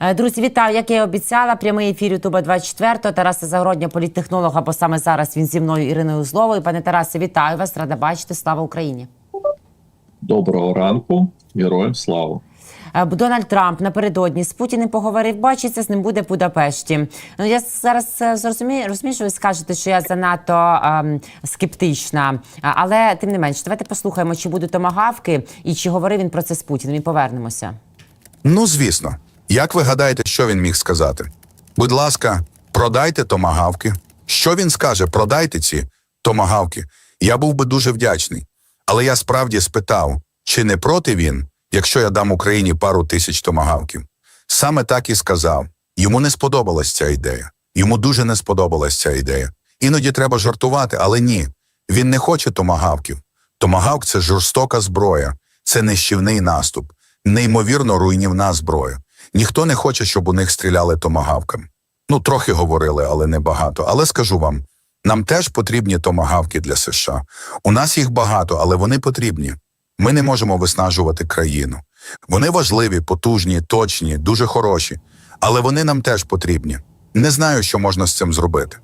Е, Друзі, вітаю. Як я і обіцяла, прямий ефір Ютуба 24 Тараса Загородня, політтехнолог, або саме зараз він зі мною Іриною Узловою. Пане Тарасе, вітаю вас. Рада бачити. Слава Україні. Доброго ранку, героям слава. Е, Дональд Трамп напередодні з Путіним поговорив, бачиться, з ним буде в Будапешті. Ну я зараз е, зрозумію, розумію, що ви скажете, що я занадто ем, скептична. Але тим не менш, давайте послухаємо, чи будуть томагавки і чи говорив він про це з Путіним. І повернемося. Ну, звісно. Як ви гадаєте, що він міг сказати? Будь ласка, продайте томагавки. Що він скаже? Продайте ці томагавки. Я був би дуже вдячний. Але я справді спитав, чи не проти він, якщо я дам Україні пару тисяч томагавків. Саме так і сказав. Йому не сподобалась ця ідея. Йому дуже не сподобалась ця ідея. Іноді треба жартувати, але ні. Він не хоче томагавків. Томагавк це жорстока зброя, це нищівний наступ, неймовірно руйнівна зброя. Ніхто не хоче, щоб у них стріляли томагавками. Ну, трохи говорили, але не багато. Але скажу вам, нам теж потрібні томагавки для США. У нас їх багато, але вони потрібні. Ми не можемо виснажувати країну. Вони важливі, потужні, точні, дуже хороші, але вони нам теж потрібні. Не знаю, що можна з цим зробити.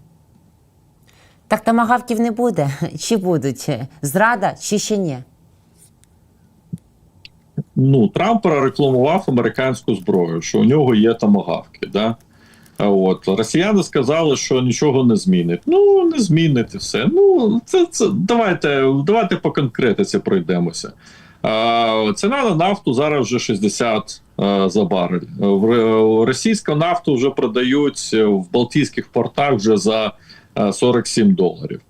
Так томагавків не буде. Чи будуть? Зрада, чи ще ні? Ну, Трамп прорекламував американську зброю, що у нього є томагавки. Да? От росіяни сказали, що нічого не змінить. Ну не змінить все. Ну це, це давайте, давайте по конкретиці пройдемося. Ціна на нафту зараз вже 60 а, за барель. В російську нафту вже продають в Балтійських портах вже за а, 47 доларів.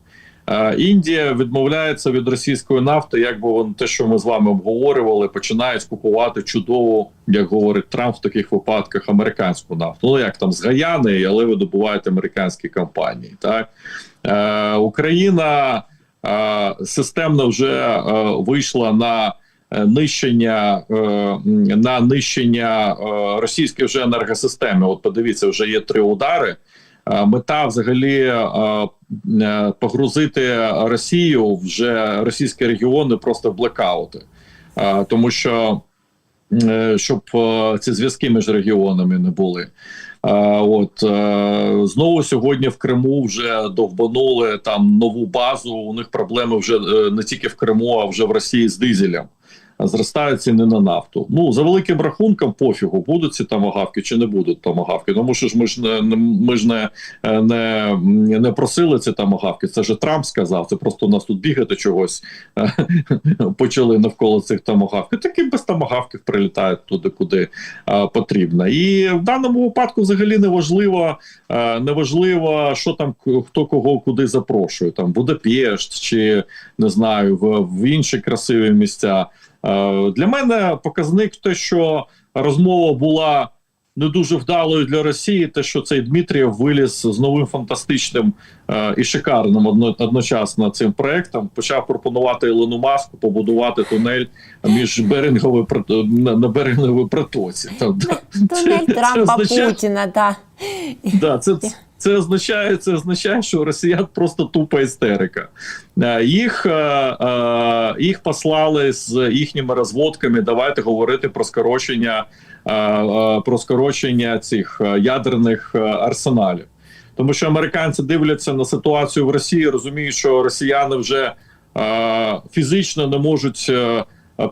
Індія відмовляється від російської нафти, як би вон те, що ми з вами обговорювали, починають купувати чудову, як говорить Трамп, в таких випадках американську нафту. Ну як там з Гаяни, але видобувають американські компанії. Так е, Україна е, системно вже е, вийшла на. е, Нищення е, на нищення е, російської вже енергосистеми. От подивіться, вже є три удари. Е, Мета взагалі е, е, погрузити Росію вже російські регіони просто в блекаути, тому що щоб ці зв'язки між регіонами не були. От знову сьогодні в Криму вже довбанули там нову базу. У них проблеми вже не тільки в Криму, а вже в Росії з дизелем. Зростають ціни на нафту. Ну за великим рахунком, пофігу, будуть ці томагавки чи не будуть томагавки. Тому що ж ми ж не, не ми ж не, е, не, не просили ці томагавки. Це ж Трамп сказав. Це просто у нас тут бігати чогось е, почали навколо цих томагавків. Такі без томагавків прилітають туди, куди е, потрібно. І в даному випадку взагалі не важливо, е, не важливо, що там хто кого куди запрошує. Там Будапешт чи не знаю, в, в інші красиві місця. Е, Для мене показник те, що розмова була не дуже вдалою для Росії, те, що цей Дмитрієв виліз з новим фантастичним е, і шикарним одно, одночасно цим проектом, почав пропонувати Ілону Маску побудувати тунель між Беринговою на, на Беринговій притоці. Там, да. Тунель Трампа Путіна, так. Да, це, це означає, це означає, що у росіян просто тупа істерика. Е, Їх, е, е, їх послали з їхніми розводками. Давайте говорити про скорочення, про скорочення цих ядерних арсеналів. Тому що американці дивляться на ситуацію в Росії, розуміють, що росіяни вже фізично не можуть.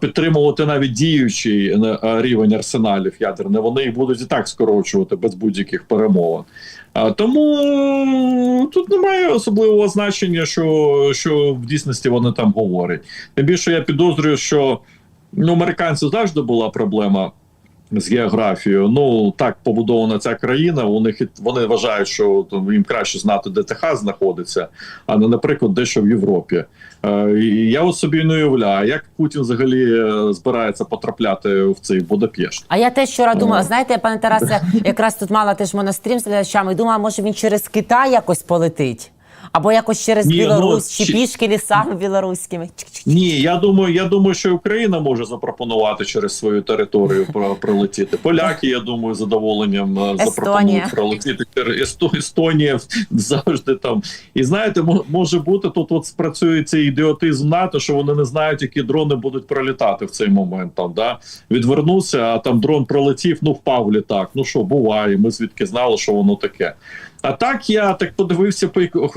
Підтримувати навіть діючий рівень арсеналів ядерних, вони їх будуть і так скорочувати без будь-яких перемовин. Тому тут немає особливого значення, що, що в дійсності вони там говорять. Тим більше я підозрюю, що ну, американців завжди була проблема з географією. Ну так побудована ця країна. У них вони вважають, що їм краще знати, де Техас знаходиться, а не, наприклад, дещо в Європі. Е, і я от собі не уявляю, як Путін взагалі е, збирається потрапляти в цей Будапешт. А я теж вчора думала, знаєте, пане Тарасе, якраз тут мала теж монострім з глядачами, думала, може він через Китай якось полетить. Або якось через Ні, ну, Білорусь, чи чи- пішки лісами білоруськими. Ні, я думаю, я думаю, що Україна може запропонувати через свою територію про- пролетіти. Поляки, я думаю, задоволенням е, запропонують пролетіти. Есто- Естонія завжди там. І знаєте, може бути тут от спрацює цей ідіотизм НАТО, що вони не знають, які дрони будуть пролітати в цей момент. Там да відвернувся, а там дрон пролетів, ну впав літак. Ну що, буває. Ми звідки знали, що воно таке. А так я так подивився,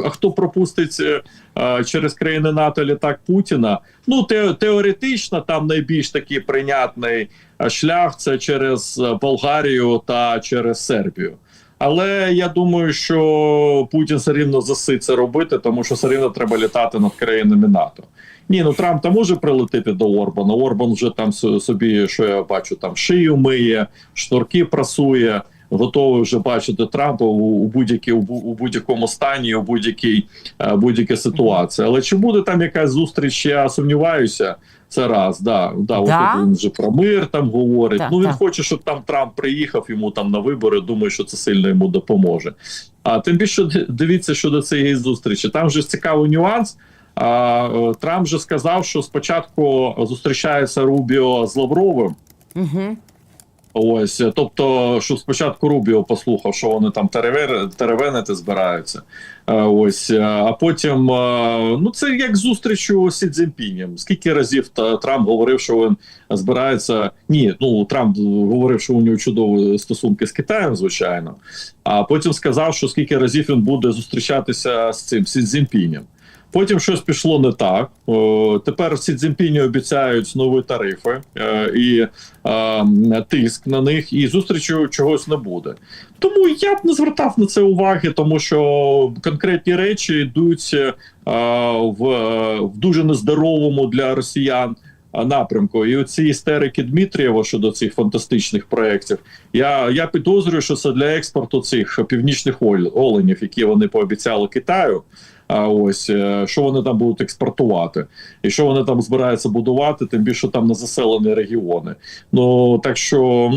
хто пропустить е, через країни НАТО літак Путіна. Ну те, теоретично там найбільш такий прийнятний е, шлях це через е, Болгарію та через Сербію. Але я думаю, що Путін все рівно засить це робити, тому що все рівно треба літати над країнами НАТО. Ні, ну Трамп там може прилетити до Орбана. Орбан вже там собі, що я бачу, там шию миє, шнурки прасує. Готовий вже бачити Трампа у, у будь-якій у, у будь-якому стані, у будь-якій е, будь-якій ситуації. Але чи буде там якась зустріч? Я сумніваюся. Це раз, да, да, Да? От він вже про мир там говорить. Так, ну він так. хоче, щоб там Трамп приїхав йому там на вибори. Думаю, що це сильно йому допоможе. А тим більше дивіться щодо цієї зустрічі. Там же цікавий нюанс. А, е, Трамп же сказав, що спочатку зустрічається Рубіо з Лавровим. Угу. Ось, е, тобто, що спочатку Рубіо послухав, що вони там теревер, теревенити збираються. Е, Ось, е, а потім, ну це як зустріч у Сі Цзіньпінем. Скільки разів Трамп говорив, що він збирається. Ні, ну Трамп говорив, що у нього чудові стосунки з Китаєм, звичайно. А потім сказав, що скільки разів він буде зустрічатися з цим Сі Цзіньпінем. Потім щось пішло не так. Тепер всі Цзіньпіні обіцяють нові тарифи е, і е, тиск на них, і зустрічі чогось не буде. Тому я б не звертав на це уваги, тому що конкретні речі йдуть е, в дуже нездоровому для росіян. Напрямку і оці істерики Дмитрієва щодо цих фантастичних проєктів. Я, я підозрюю, що це для експорту цих північних оленів, які вони пообіцяли Китаю. А ось е, що вони там будуть експортувати, і що вони там збираються будувати, тим більше там на заселені регіони. Ну так що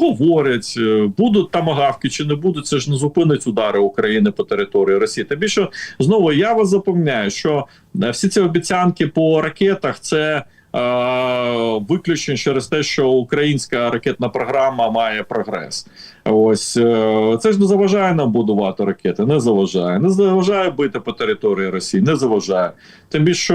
ну, говорять, е, будуть там агавки чи не будуть, це ж не зупинить удари України по території Росії. Та більше знову я вас запевняю, що е, всі ці обіцянки по ракетах це. Е, Виключно через те, що українська ракетна програма має прогрес. Ось е, це ж не заважає нам будувати ракети, не заважає. Не заважає бити по території Росії, не заважає. Тим більше що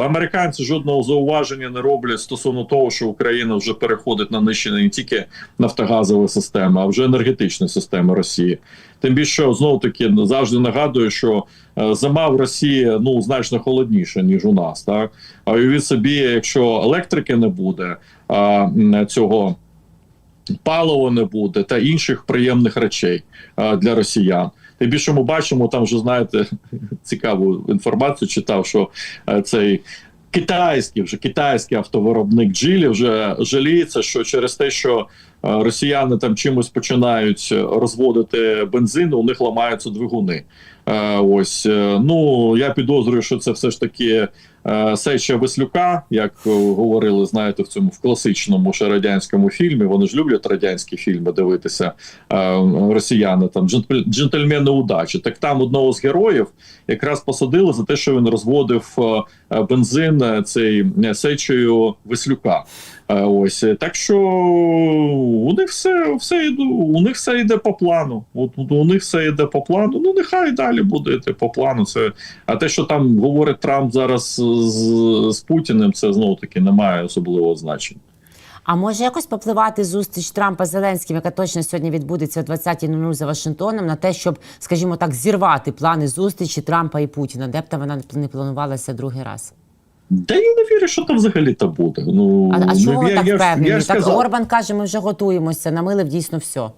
е, американці жодного зауваження не роблять стосовно того, що Україна вже переходить на нищення не тільки нафтогазової системи, а вже енергетичної системи Росії. Тим більше знову таки завжди нагадую, що е, зима в Росії ну значно холодніша ніж у нас. Так а уявіть собі, якщо електрики не буде а, цього палива не буде та інших приємних речей а, для росіян. Тим більше ми бачимо, там вже знаєте цікаву інформацію. Читав, що е, цей китайський вже китайський автовиробник Джилі вже жаліється, що через те, що росіяни там чимось починають е, розводити бензин, у них ламаються двигуни. Е, Ось е, ну я підозрюю, що це все ж таки сеча Веслюка, як говорили, знаєте, в цьому в класичному ще радянському фільмі. Вони ж люблять радянські фільми дивитися росіяни. Там джентльмени удачі. Так там одного з героїв якраз посадили за те, що він розводив бензин е, цей е, сечею Веслюка. Е, Ось е, так що у них все, все йде, у них все йде по плану. От у них все йде по плану. Ну нехай далі буде йти по плану. Це а те, що там говорить Трамп зараз з, з Путіним, це знову таки не має особливого значення. А може якось попливати зустріч Трампа з Зеленським, яка точно сьогодні відбудеться о 20.00 за Вашингтоном, на те, щоб, скажімо так, зірвати плани зустрічі Трампа і Путіна, де б там вона не планувалася другий раз. Да я не вірю, що там взагалі то буде. Ну А, а ну, чого ви я, так я, впевнені? я так сказав, Орбан каже, ми вже готуємося, намилив дійсно все.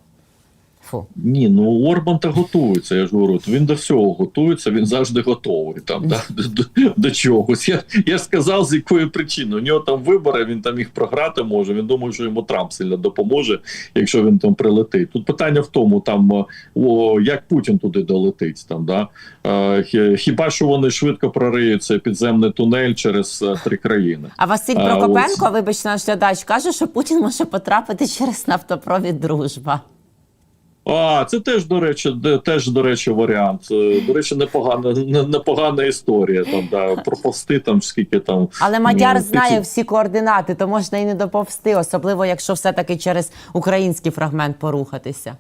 Фу. Ні, ну Орбан та готується. Я ж говорю, він до всього готується, він завжди готовий там да, до, до, до чогось. Я, я ж сказав, з якої причини. У нього там вибори, він там їх програти може. Він думає, що йому Трамп сильно допоможе, якщо він там прилетить. Тут питання в тому, там о, як Путін туди долетить. Там да Е, хіба що вони швидко прориють цей підземний тунель через е, три країни. А Василь А, Прокопенко, вибач, наш глядач, каже, що Путін може потрапити через нафтопровід дружба. А, це теж, до речі, де- теж, до речі, варіант. Е, До речі, непогана, непогана історія. Там, да, проповсти там скільки там. Але Мадяр ну, знає ці... всі координати, то можна і не доповсти, особливо якщо все-таки через український фрагмент порухатися.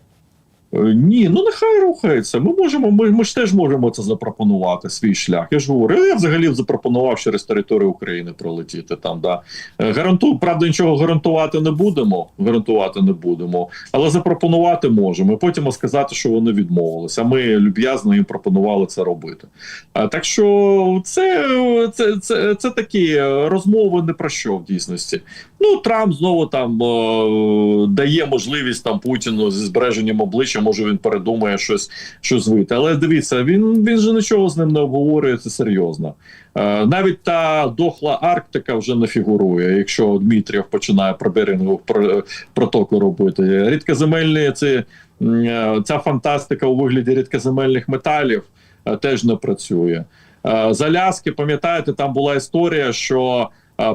Е, Ні, ну нехай рухається. Ми можемо, ми, ми ж теж можемо це запропонувати, свій шлях. Я ж говорю, я взагалі запропонував через територію України пролетіти там. Да. Е, Гаранту, правда, нічого гарантувати не будемо. Гарантувати не будемо, але запропонувати можемо. І потім сказати, що вони відмовилися. Ми люб'язно їм пропонували це робити. Так що це, це, це, це такі е, розмови не про що в дійсності. Ну, Трамп знову там е, дає можливість там Путіну зі збереженням обличчя, може він передумає щось, щось вийти. Але дивіться, він, він же нічого з ним не обговорює, це серйозно. Е, навіть та дохла Арктика вже не фігурує, якщо Дмитрієв починає про Берингову про- протоку робити. Рідкоземельні ці, е, ця фантастика у вигляді рідкоземельних металів е, теж не працює. Е, З Аляски, пам'ятаєте, там була історія, що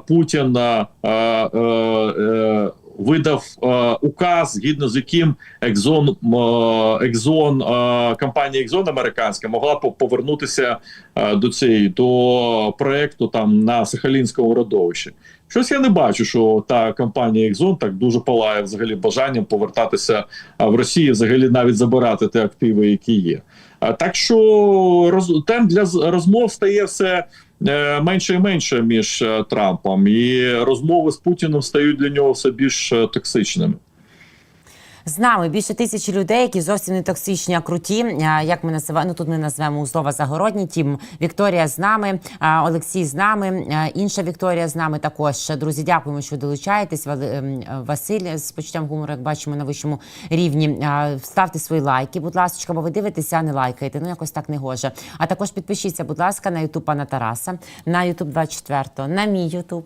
Путін е, е, е, видав е, указ, згідно з яким Екзон, е, Екзон е, компанія Екзон американська могла повернутися е, до цієї до проекту там на Сахалінському родовищі. Щось я не бачу, що та компанія Екзон так дуже палає взагалі бажанням повертатися е, в Росію, взагалі навіть забирати ті активи, які є. Так що роз, тем для розмов стає все е, менше і менше між е, Трампом, і розмови з Путіним стають для нього все більш е, токсичними. З нами більше тисячі людей, які зовсім не токсичні, а круті. Як ми називаємо, ну тут ми назвемо Узлова Загородній тім. Вікторія з нами, Олексій з нами, інша Вікторія з нами також. Друзі, дякуємо, що долучаєтесь. Ем, Василь з почуттям гумору, як бачимо на вищому рівні. Ставте свої лайки, будь ласка, бо ви дивитеся, а не лайкаєте. Ну якось так не гоже. А також підпишіться, будь ласка, на Ютуб пана Тараса, на Ютуб 24, на мій Ютуб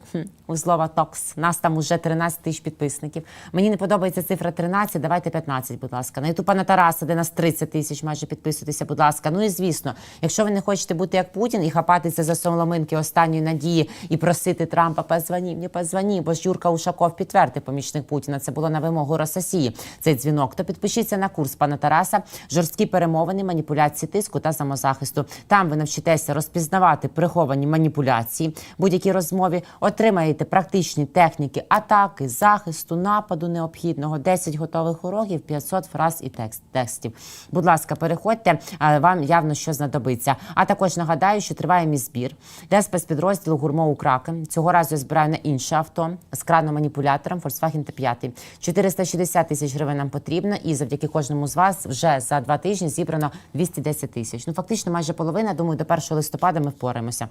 Узлова Токс. Нас там уже 13 тисяч підписників. Мені не подобається цифра 13, давайте 15, будь ласка. На Ютуб пана Тараса, де нас 30 тисяч, майже підписуйтеся, будь ласка. Ну і звісно, якщо ви не хочете бути як Путін і хапатися за соломинки останньої надії і просити Трампа, позвоні, мені позвоні, бо ж Юрка Ушаков підтвердив помічник Путіна. Це було на вимогу Рососії. Цей дзвінок. То підпишіться на курс пана Тараса, жорсткі перемовини, маніпуляції тиску та самозахисту. Там ви навчитеся розпізнавати приховані маніпуляції, будь-якій розмові, отримаєте практичні техніки атаки, захисту, нападу необхідного, 10 готових уроків, 500 фраз і текст текстів. Будь ласка, переходьте, вам явно що знадобиться. А також нагадаю, що триває мій збір для спецпідрозділу гурмо Кракен. Цього разу я збираю на інше авто з краном-маніпулятором Volkswagen T5. 460 тисяч гривень нам потрібно, і завдяки кожному з вас вже за два тижні зібрано 210 тисяч. Ну фактично, майже половина. Думаю, до 1 листопада ми впораємося.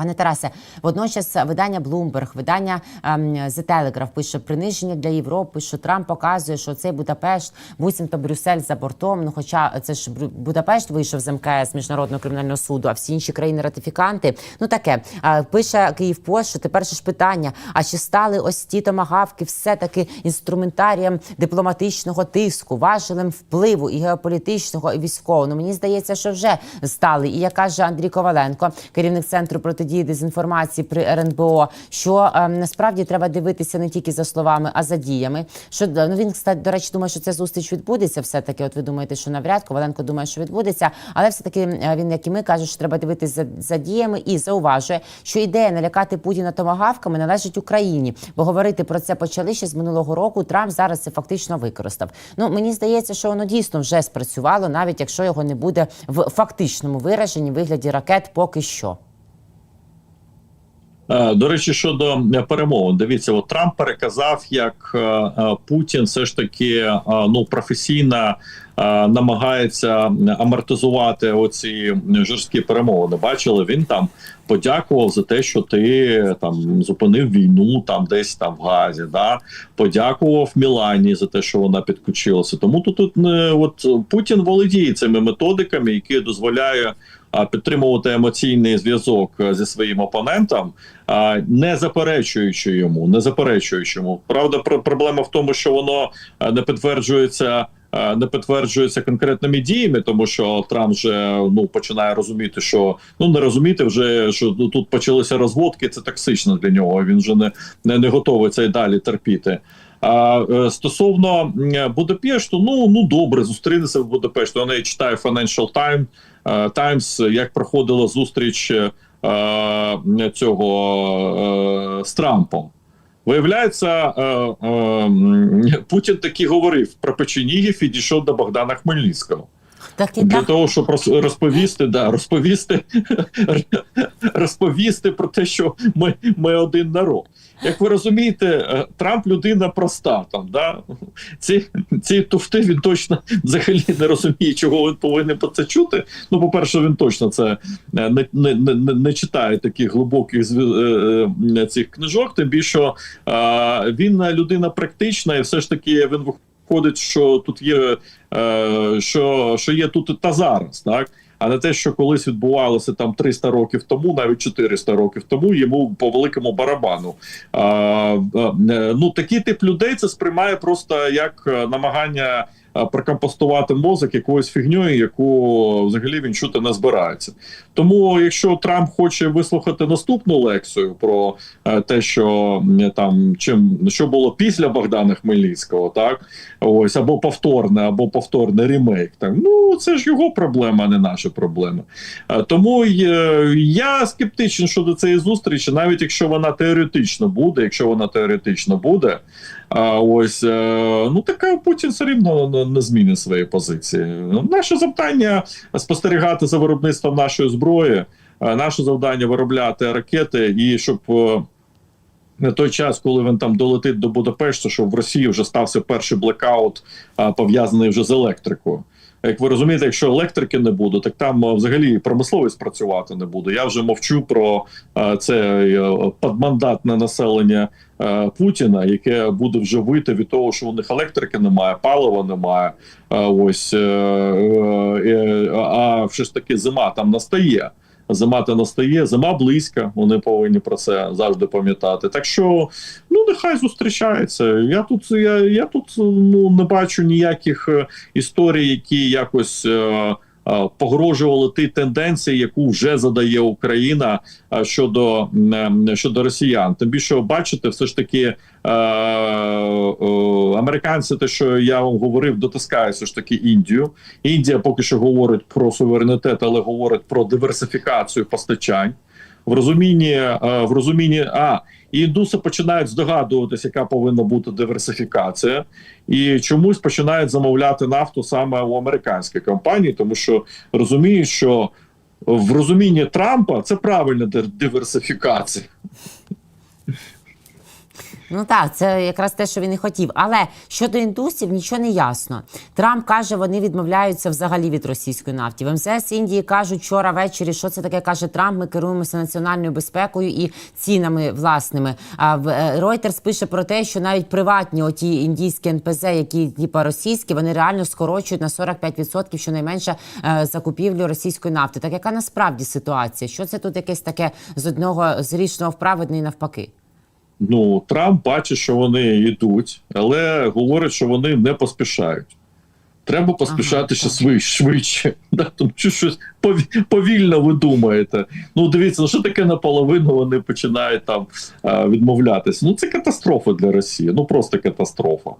Пане Тарасе, водночас видання Bloomberg, видання ем, The Telegraph пише приниження для Європи, що Трамп показує, що цей Будапешт, буцімто Брюссель за бортом. Ну, хоча це ж Будапешт вийшов з МКС міжнародного кримінального суду, а всі інші країни ратифіканти. Ну таке А, пише Київ Пост, що тепер ж питання: а чи стали ось ті томагавки все таки інструментарієм дипломатичного тиску, важелем впливу і геополітичного, і військового? Ну мені здається, що вже стали. І як каже Андрій Коваленко, керівник центру протидії дезінформації при РНБО, що ем, насправді треба дивитися не тільки за словами, а за діями. Що ну він кстати, до речі, думає, що ця зустріч відбудеться. Все таки, от ви думаєте, що навряд Коваленко думає, що відбудеться, але все таки він, як і ми, каже, що треба дивитися за, за діями і зауважує, що ідея налякати Путіна томагавками належить Україні, бо говорити про це почали ще з минулого року. Трамп зараз це фактично використав. Ну мені здається, що воно дійсно вже спрацювало, навіть якщо його не буде в фактичному вираженні вигляді ракет, поки що. Е, До речі, щодо е, перемовин, дивіться, от Трамп переказав, як е, Путін все ж таки ну професійно намагається амортизувати оці жорсткі перемовини. Бачили, він там подякував за те, що ти там зупинив війну, там десь там в Газі. Да? Подякував Мілані за те, що вона підключилася. Тому тут, тут от Путін володіє цими методиками, які дозволяє підтримувати емоційний зв'язок е, зі своїм опонентом, не заперечуючи йому, не заперечуючи йому. Правда, пр- проблема в тому, що воно е, не підтверджується. е, Не підтверджується конкретними діями, тому що Трамп вже ну починає розуміти, що ну не розуміти вже, що тут почалися розводки. Це токсично для нього. Він вже не, не, не готовий це й далі терпіти. Е, стосовно Будапешту, ну ну добре, зустрінеться в Будапешті. Вона я читаю Financial Times, е, Times, як проходила зустріч е, цього з Трампом. Виявляється, Путін таки говорив про печенігів і дійшов до Богдана Хмельницького. Так і Для так. того, щоб розповісти, да, розповісти, розповісти про те, що ми, ми один народ. Як ви розумієте, е, Трамп людина проста. Там, да? ці, ці туфти він точно взагалі не розуміє, чого він повинен про це чути. Ну, по-перше, він точно це е, не, не, не, не- читає таких глибоких зв- е, цих книжок, тим більше він людина практична, і все ж таки він виходить, що тут є що, що є тут та зараз, так. А не те, що колись відбувалося там 300 років тому, навіть 400 років тому, йому по великому барабану. А, е, ну такий тип людей це сприймає просто як е, намагання е, прокомпостувати мозок якоюсь фігньою, яку взагалі він чути не збирається. Тому, якщо Трамп хоче вислухати наступну лекцію про е, те, що там чим що було після Богдана Хмельницького, так ось або повторне, або повторний ремейк. Так ну це ж його проблема, а не наша проблема. Е, Тому е, я скептичний щодо цієї зустрічі, навіть якщо вона теоретично буде, якщо вона теоретично буде. Ось е, ну така Путін все рівно не- змінить свої позиції. Наше завдання спостерігати за виробництвом нашої зброї, е, наше завдання виробляти ракети, і щоб е, на той час, коли він там долетить до Будапешта, щоб в Росії вже стався перший блекаут, пов'язаний вже з електрикою. Як ви розумієте, якщо електрики не буде, так там взагалі промисловість працювати не буде. Я вже мовчу про це е, подмандатне населення е, Путіна, яке буде вже вийти від того, що у них електрики немає, палива немає. Ось е, е, е, а все ж таки зима там настає. Зима та настає, зима близька. Вони повинні про це завжди пам'ятати. Так що ну нехай зустрічаються. Я тут я, я тут ну не бачу ніяких е, історій, які якось. е, Погрожували ті тенденції, яку вже задає Україна е, щодо м, е, щодо росіян. Тим більше бачите, все ж таки е, е, американці, те, що я вам говорив, дотискає все ж таки Індію. Індія поки що говорить про суверенітет, але говорить про диверсифікацію постачань. В розумінні, е, в розумінні, а і індуси починають здогадуватися, яка повинна бути диверсифікація, і чомусь починають замовляти нафту саме у американській компанії, тому що розуміють, що в розумінні Трампа це правильна диверсифікація. Ну так, це якраз те, що він і хотів. Але щодо індусів нічого не ясно. Трамп каже, вони відмовляються взагалі від російської нафти. В МЗС Індії кажуть вчора ввечері, що це таке каже Трамп. Ми керуємося національною безпекою і цінами власними. А в е, Reuters пише про те, що навіть приватні оті індійські НПЗ, які типа російські, вони реально скорочують на 45% щонайменше е, закупівлю російської нафти. Так яка насправді ситуація? Що це тут якесь таке з одного з річного вправедне і навпаки? Ну Трамп бачить, що вони йдуть, але говорить, що вони не поспішають. Треба поспішати Ага, ще так. швидше. Да, тому що щось пові- повільно ви думаєте. Ну, дивіться, ну що таке наполовину вони починають там відмовлятися. Ну, це катастрофа для Росії. Ну просто катастрофа.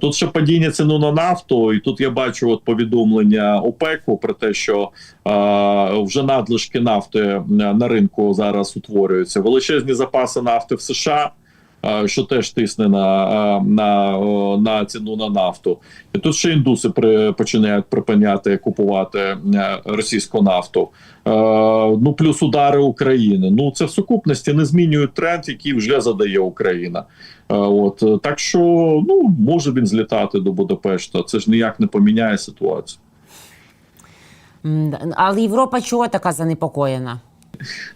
Тут ще падіння ціну на нафту, і тут я бачу от повідомлення ОПЕКу про те, що е, вже надлишки нафти на ринку зараз утворюються. Величезні запаси нафти в США. Що теж тисне на, на, на ціну на нафту, і тут ще індуси при, починають припиняти купувати е, російську нафту. Е, ну плюс удари України. Ну це в сукупності не змінюють тренд, який вже задає Україна. Е, от так що ну може він злітати до Будапешта. Це ж ніяк не поміняє ситуацію. Але Європа чого така занепокоєна?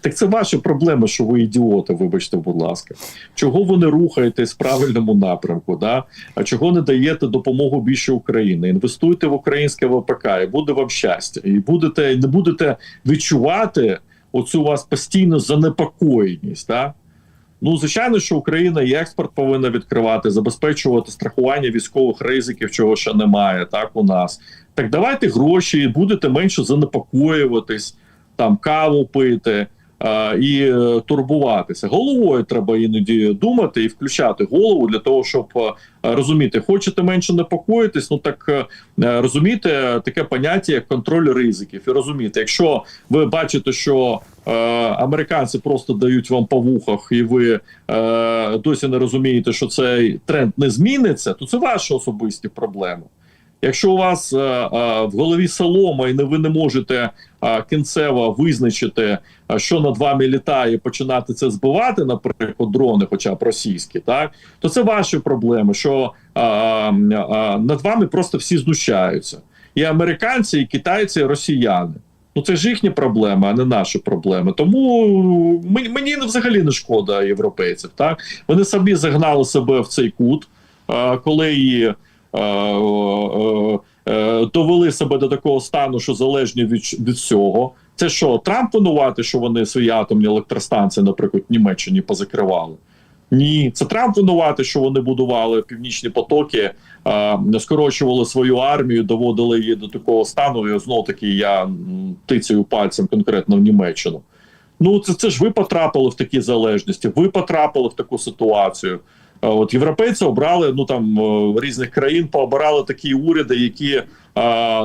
Так це ваша проблема, що ви ідіоти, вибачте, будь ласка. Чого ви не рухаєтесь в правильному напрямку? Да? А чого не даєте допомогу більше України? Інвестуйте в українське ВПК, і буде вам щастя. І будете не будете відчувати оцю у вас постійну занепокоєність. Да? Ну, звичайно, що Україна і експорт повинна відкривати, забезпечувати страхування військових ризиків, чого ще немає, так у нас. Так давайте гроші, будете менше занепокоюватись, там каву пити, е, і е, турбуватися. Головою треба іноді думати і включати голову для того, щоб е, розуміти, хочете менше непокоїтись, ну так е, таке поняття як контроль ризиків. І розумієте, якщо ви бачите, що е, американці просто дають вам по вухах, і ви е, досі не розумієте, що цей тренд не зміниться, то це ваші особисті проблеми. Якщо у вас е, е, в голові солома, і не ви не можете е, кінцево визначити, е, що над вами літає, починати це збивати, наприклад, дрони, хоча б російські, так то це ваші проблеми. Що е, е, над вами просто всі знущаються, і американці, і китайці, і росіяни. Ну це ж їхні проблеми, а не наші проблеми. Тому мені, мені взагалі не шкода європейців. Так вони самі загнали себе в цей кут, е, коли е, е, е, довели себе до такого стану, що залежні від, від всього. Це що, Трамп винувати, що вони свої атомні електростанції, наприклад, в Німеччині позакривали? Ні, це Трамп винувати, що вони будували північні потоки, е, скорочували свою армію, доводили її до такого стану. І знов таки я м, тицяю пальцем конкретно в Німеччину. Ну, це, це ж ви потрапили в такі залежності, ви потрапили в таку ситуацію. Е, От європейці обрали ну там е, різних країн, пообирали такі уряди, які е,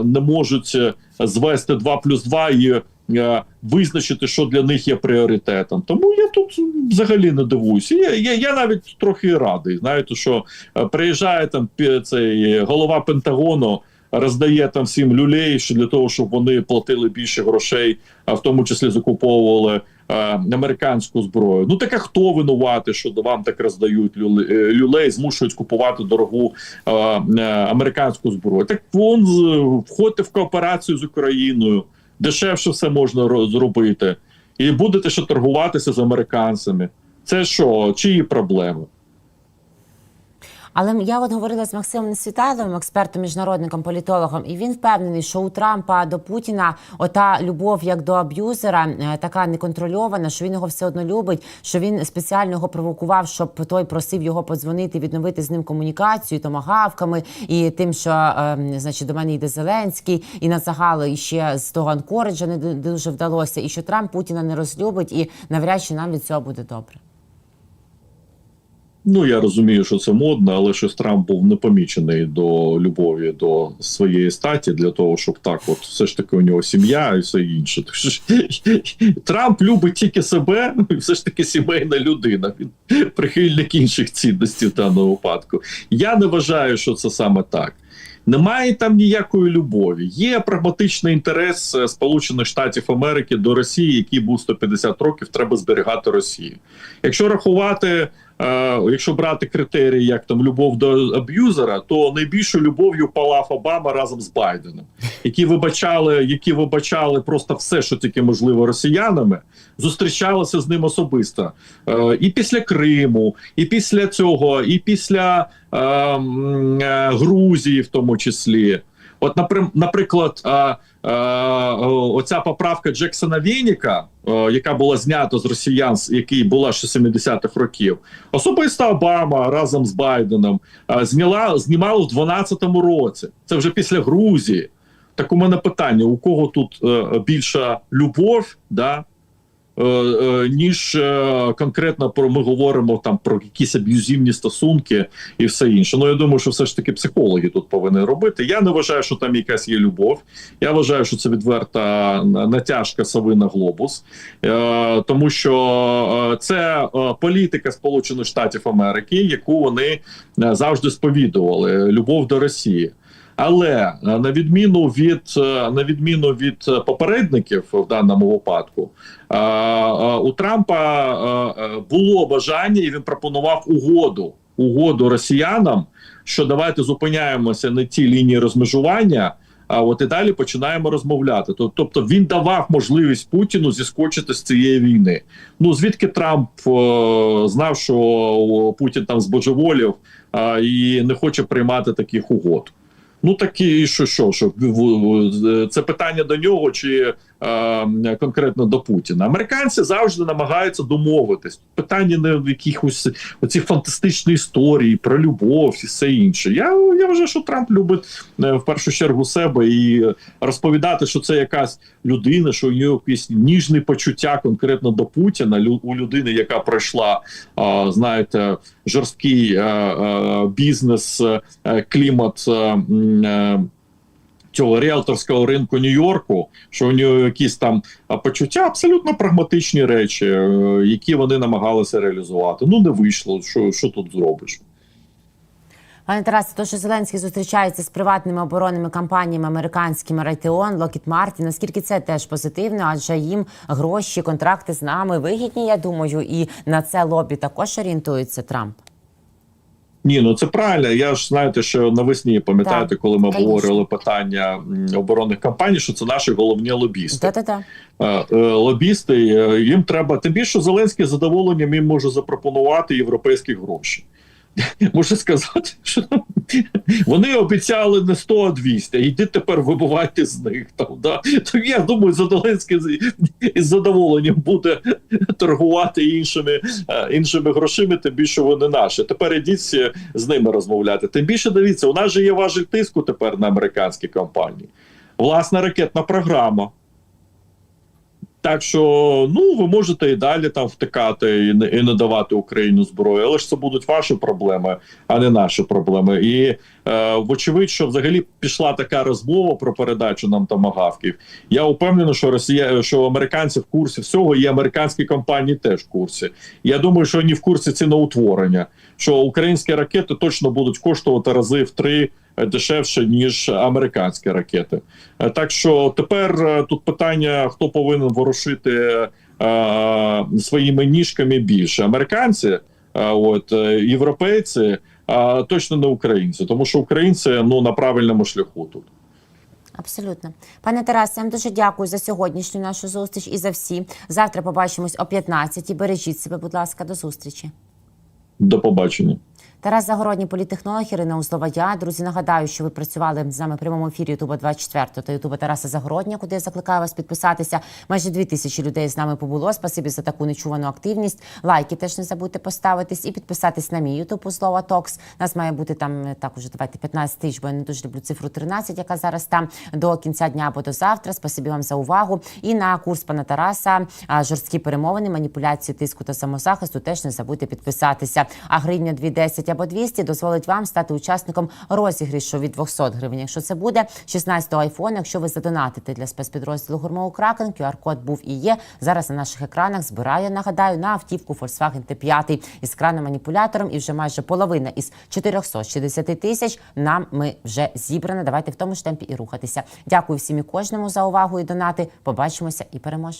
не можуть звести 2 плюс 2 і е, визначити, що для них є пріоритетом. Тому я тут взагалі не дивуюся. Я, я, я навіть трохи радий. Знаєте, що приїжджає там цей голова Пентагону. Роздає там всім люлей, що для того, щоб вони платили більше грошей, а в тому числі закуповували е, американську зброю. Ну так а хто винувати, що вам так роздають люлей, е, люлей, змушують купувати дорогу е, е, американську зброю? Так вон входьте в кооперацію з Україною, дешевше все можна ро- зробити, і будете ще торгуватися з американцями. Це що, чиї проблеми? Але я от говорила з Максимом Світайловим, експертом, міжнародником, політологом, і він впевнений, що у Трампа до Путіна ота любов як до аб'юзера е, така неконтрольована, що він його все одно любить, що він спеціально його провокував, щоб той просив його подзвонити, відновити з ним комунікацію томагавками і тим, що е, значить до мене йде Зеленський, і на загали ще з того Анкориджа не дуже вдалося, і що Трамп Путіна не розлюбить, і навряд чи нам від цього буде добре. Ну, я розумію, що це модно, але щось Трамп був не помічений до любові до своєї статі для того, щоб так, от все ж таки у нього сім'я і все інше. Трамп любить тільки себе, і все ж таки сімейна людина. Він прихильник інших цінностей в даному випадку. Я не вважаю, що це саме так. Немає там ніякої любові. Є прагматичний інтерес е, Сполучених Штатів Америки до Росії, який був 150 років. Треба зберігати Росію. Якщо рахувати, якщо брати критерії, як там любов до аб'юзера, то найбільшою любов'ю палав Обама разом з Байденом, які вибачали, які вибачали просто все, що тільки можливо росіянами, зустрічалися з ним особисто. Е, і після Криму, і після цього, і після е, м, е, Грузії, в тому числі. От, наприклад, оця поправка Джексона Вініка, яка була знята з росіян, який була ще 70-х років, особисто Обама разом з Байденом зняла, знімала в 12-му році. Це вже після Грузії. Так у мене питання: у кого тут е, більша любов, да? Е, е, ніж е, конкретно про ми говоримо там про якісь аб'юзивні стосунки і все інше. Ну я думаю, що все ж таки психологи тут повинні робити. Я не вважаю, що там якась є любов. Я вважаю, що це відверта натяжка сови на глобус, тому що це політика Сполучених Штатів Америки, яку вони завжди сповідували любов до Росії. Але е, на відміну від е, на відміну від е, попередників в даному випадку, у Трампа було бажання, і він пропонував угоду угоду росіянам, що давайте зупиняємося на тій лінії розмежування. А от і далі починаємо розмовляти. Тоб- Тобто він давав можливість Путіну зіскочити з цієї війни. Ну звідки Трамп е, знав, що Путін там збожеволів е, і не хоче приймати таких угод. Ну такі що, що, що це питання до нього, чи е, конкретно до Путіна. Американці завжди намагаються домовитись. Питання не в якихось оці фантастичні історії про любов і все інше. Я, я вважаю, що Трамп любить е, в першу чергу себе і розповідати, що це якась людина, що у нього якісь ніжні почуття конкретно до Путіна. у людини, яка пройшла, е, знаєте, жорсткий е, бізнес, клімат. Цього ріелторського ринку Нью-Йорку, що у нього якісь там почуття, абсолютно прагматичні речі, е, які вони намагалися реалізувати. Ну не вийшло. Що, що тут зробиш? Пане Тарасе, то, що Зеленський зустрічається з приватними оборонними компаніями американськими Raytheon, Lockheed Martin, наскільки це теж позитивно, адже їм гроші, контракти з нами вигідні, я думаю, і на це лобі також орієнтується Трамп. Ні, ну це правильно. Я ж знаєте, що навесні пам'ятаєте, коли ми конечно. обговорювали питання оборонних кампаній, що це наші головні лобісти. Та-та-та. Е, е, Лобісти е, їм треба тим більше Зеленський задоволенням їм може запропонувати європейські гроші. Можу сказати, що вони обіцяли не 100, а 200, а йди тепер вибивайте з них. Там, да? То я думаю, Зеленський із задоволенням буде торгувати іншими, е, іншими грошима, тим більше вони наші. Тепер ідіть з ними розмовляти. Тим більше дивіться, у нас же є важіль тиску тепер на американські компанії. Власна ракетна програма. Так що ну ви можете і далі там втикати і не, і не давати Україні зброю, але ж це будуть ваші проблеми, а не наші проблеми. І е, вочевидь, що взагалі пішла така розмова про передачу нам томагавків. Я упевнений, що Росія, що американці в курсі всього, і американські компанії теж в курсі. Я думаю, що вони в курсі ціноутворення, що українські ракети точно будуть коштувати рази в три дешевше ніж американські ракети. Е, Так що тепер е, тут питання: хто повинен ворушити е, своїми ніжками більше: американці, е, от е, європейці, а точно не українці, тому що українці ну на правильному шляху тут. Абсолютно, пане Тарасе, я вам дуже дякую за сьогоднішню нашу зустріч і за всі. Завтра побачимось о 15 Бережіть себе, будь ласка, до зустрічі. До побачення. Тарас Загородній політтехнолог Ірина Узлова. Я друзі нагадаю, що ви працювали з нами в прямому ефірі Ютуба 24 та Ютуба Тараса Загородня, куди я закликаю вас підписатися. Майже дві тисячі людей з нами побуло. Спасибі за таку нечувану активність. Лайки теж не забудьте поставитись і підписатись на мій Ютуб Узлова Токс. Нас має бути там е, так уже давайте 15 тисяч, бо я не дуже люблю цифру 13, яка зараз там до кінця дня або до завтра. Спасибі вам за увагу. І на курс пана Тараса жорсткі перемовини, маніпуляції, тиску та самозахисту. Теж не забудьте підписатися. А гривня 210 або 200 дозволить вам стати учасником розіграшу від 200 гривень. Якщо це буде 16-го айфону, якщо ви задонатите для спецпідрозділу Гурмову Кракен, QR-код був і є. Зараз на наших екранах збираю, нагадаю, на автівку Volkswagen T5 із краном маніпулятором. І вже майже половина із 460 тисяч нам ми вже зібрана. Давайте в тому ж темпі і рухатися. Дякую всім і кожному за увагу і донати. Побачимося і переможемо.